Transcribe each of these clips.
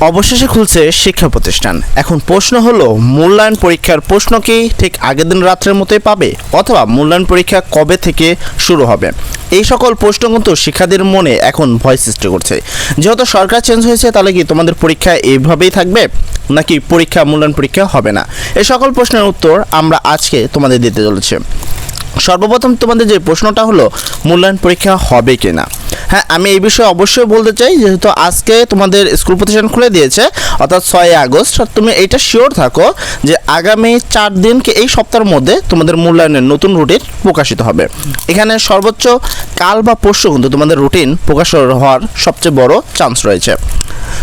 অবশেষে খুলছে শিক্ষা প্রতিষ্ঠান। এখন প্রশ্ন হলো, মূল্যায়ন পরীক্ষার প্রশ্ন কি ঠিক আগের দিন রাত্রের মতোই পাবে অথবা মূল্যায়ন পরীক্ষা কবে থেকে শুরু হবে? এই সকল প্রশ্ন কিন্তু শিক্ষার্থীর মনে এখন ভয় সৃষ্টি করছে। যেহেতু সরকার চেঞ্জ হয়েছে, তাহলে কি তোমাদের পরীক্ষা এইভাবেই থাকবে? নাকি পরীক্ষা, মূল্যায়ন পরীক্ষা হবে না? এই সকল প্রশ্নের উত্তর আমরা আজকে তোমাদের দিতে চলেছি। সর্বপ্রথম তোমাদের যে প্রশ্নটা হলো, মূল্যায়ন পরীক্ষা হবে কি না হ্যাঁ আমি এই বিষয়ে অবশ্যই বলতে চাই, যেহেতু আজকে তোমাদের স্কুল প্রতিষ্ঠান খুলে দিয়েছে, অর্থাৎ ছয় আগস্ট তুমি এইটা শিওর থাকো যে আগামী চার দিনকে এই সপ্তাহের মধ্যে তোমাদের মূল্যায়নের নতুন রুটিন প্রকাশিত হবে। এখানে সর্বোচ্চ কাল বা পরশু কিন্তু তোমাদের রুটিন প্রকাশ হওয়ার সবচেয়ে বড় চান্স রয়েছে।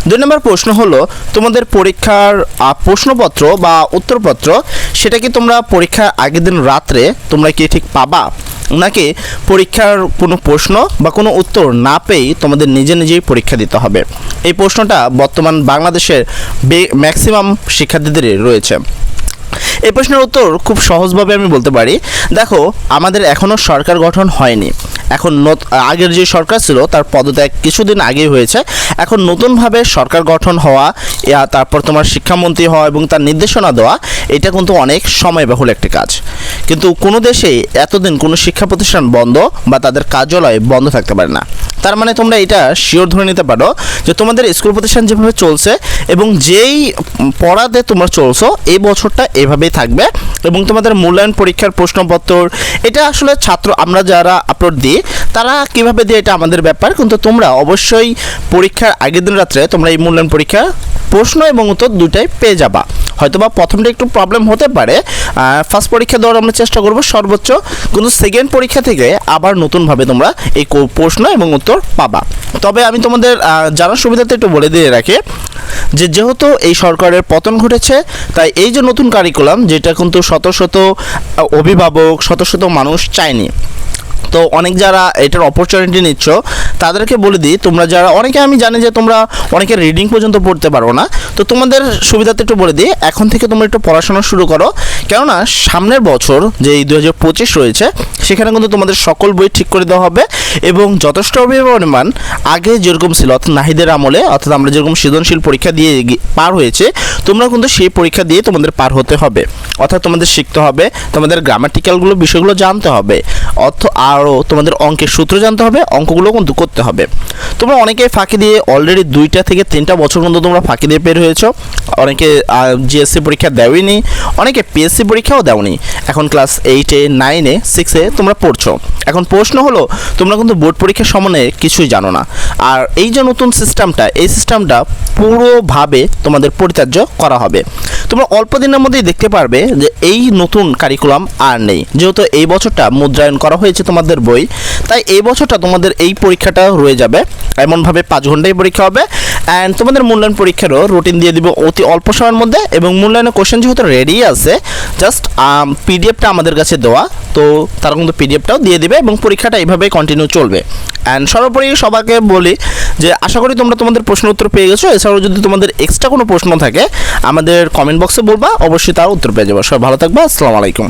দুই নম্বর প্রশ্ন হলো, তোমাদের পরীক্ষার প্রশ্নপত্র বা উত্তরপত্র, সেটা কি তোমরা পরীক্ষার আগের দিন রাত্রে তোমরা কি ঠিক পাবা? নাকি পরীক্ষার কোনো প্রশ্ন বা কোনো উত্তর না পেয়েই তোমাদের নিজে নিজেই পরীক্ষা দিতে হবে। এই প্রশ্নটা বর্তমান বাংলাদেশের ম্যাক্সিমাম শিক্ষার্থীদেরই রয়েছে। এই প্রশ্নের উত্তর খুব সহজভাবে আমি বলতে পারি। দেখো, আমাদের এখনও সরকার গঠন হয়নি। এখন আগের যে সরকার ছিল, তার পদত্যাগ কিছুদিন আগেই হয়েছে। এখন নতুনভাবে সরকার গঠন হওয়া তারপর তোমার শিক্ষামন্ত্রী হওয়া এবং তার নির্দেশনা দেওয়া, এটা কিন্তু অনেক সময়বাহুল একটি কাজ। কিন্তু কোনো দেশেই এতদিন কোনো শিক্ষা প্রতিষ্ঠান বন্ধ বা তাদের কার্যালয় বন্ধ থাকতে পারে না। তার মানে তোমরা এটা শিওর ধরে নিতে পারো যে তোমাদের স্কুল প্রতিষ্ঠান যেভাবে চলছে এবং যেই পড়াতে তোমরা চলছো, এই বছরটা এভাবেই থাকবে। এবং তোমাদের মূল্যায়ন পরীক্ষার প্রশ্নপত্র, এটা আসলে ছাত্র আমরা যারা আপলোড দিই, তারা কীভাবে দিয়ে এটা আমাদের ব্যাপার। কিন্তু তোমরা অবশ্যই পরীক্ষার আগের দিন রাত্রে তোমরা এই মূল্যায়ন পরীক্ষা প্রশ্ন এবং উত্তর দুটাই পেয়ে যাবা। হয়তোবা প্রথমটা একটু প্রবলেম হতে পারে। ফার্স্ট পরীক্ষা দেওয়ার আমরা চেষ্টা করব সর্বোচ্চ। কিন্তু সেকেন্ড পরীক্ষা থেকে আবার নতুনভাবে তোমরা এই প্রশ্ন এবং উত্তর পাবা। তবে আমি তোমাদের জানার সুবিধাতে একটু বলে দিয়ে রাখি যে যেহেতু এই সরকারের পতন ঘটেছে, তাই এই যে নতুন কারিকুলাম যেটা কিন্তু শত শত অভিভাবক, শত শত মানুষ চায়নি। তো অনেক যারা এটার অপরচুনিটি নিচ্ছ তাদেরকে বলে দিই, তোমরা যারা, অনেকে আমি জানি যে তোমরা অনেকে রিডিং পর্যন্ত পড়তে পারো না, তো তোমাদের সুবিধাতে একটু বলে দিই, এখন থেকে তোমরা একটু পড়াশোনা শুরু করো। কেননা সামনের বছর যে এই দু হাজার পঁচিশ রয়েছে, সেখানে কিন্তু তোমাদের সকল বই ঠিক করে দেওয়া হবে এবং যথেষ্ট পরিমাণ আগে যেরকম ছিল, অর্থাৎ নাহিদের আমলে, অর্থাৎ আমরা যেরকম সৃজনশীল পরীক্ষা দিয়ে পার হয়েছে, তোমরা কিন্তু সেই পরীক্ষা দিয়ে তোমাদের পার হতে হবে। অর্থাৎ তোমাদের শিখতে হবে, তোমাদের গ্রামাটিক্যালগুলো বিষয়গুলো জানতে হবে। অর্থ আরও তোমাদের অঙ্কের সূত্র জানতে হবে, অঙ্কগুলো কিন্তু করতে হবে। তোমরা অনেকে ফাঁকি দিয়ে অলরেডি দুইটা থেকে তিনটা বছর কিন্তু তোমরা ফাঁকি দিয়ে বের হয়েছো। অনেকে জিএসসি পরীক্ষা দেওইনি, অনেকে পিএসসি পরীক্ষাও দেওনি। এখন ক্লাস এইটে নাইনে সিক্সে তোমরা পড়ছো। এখন প্রশ্ন হলো, তোমরা কিন্তু বোর্ড পরীক্ষার সম্বন্ধে কিছুই জানো না। আর এই যে নতুন সিস্টেমটা এই সিস্টেমটা পুরোভাবে তোমাদের পরিত্যাজ্য করা হবে। তোমরা অল্প দিনের মধ্যেই দেখতে পারবে যে এই নতুন কারিকুলাম আর নেই। যেহেতু এই বছরটা মুদ্রায়ন করা হয়েছে তোমাদের বই, তাই এই বছরটা তোমাদের এই পরীক্ষাটা রয়ে যাবে। এমনভাবে পাঁচ ঘন্টায় পরীক্ষা হবে। অ্যান্ড তোমাদের মূল্যায়ন পরীক্ষারও রুটিন দিয়ে দিব অতি অল্প সময়ের মধ্যে এবং মূল্যায়নের কোশ্চেন যেহেতু রেডি আছে জাস্ট পিডিএফটা আমাদের কাছে দেওয়া, তো তারা কিন্তু পিডিএফটাও দিয়ে দিবে এবং পরীক্ষাটা এইভাবে কন্টিনিউ চলবে। অ্যান্ড সর্বোপরি সবাইকে বলি যে আশা করি তোমরা তোমাদের প্রশ্ন উত্তর পেয়ে গেছো। এছাড়াও যদি তোমাদের এক্সট্রা কোনো প্রশ্ন থাকে, আমাদের কমেন্ট বক্সে বলবা, অবশ্যই তার উত্তর পেয়ে যাব। সবাই ভালো থাকবা, আসসালামু আলাইকুম।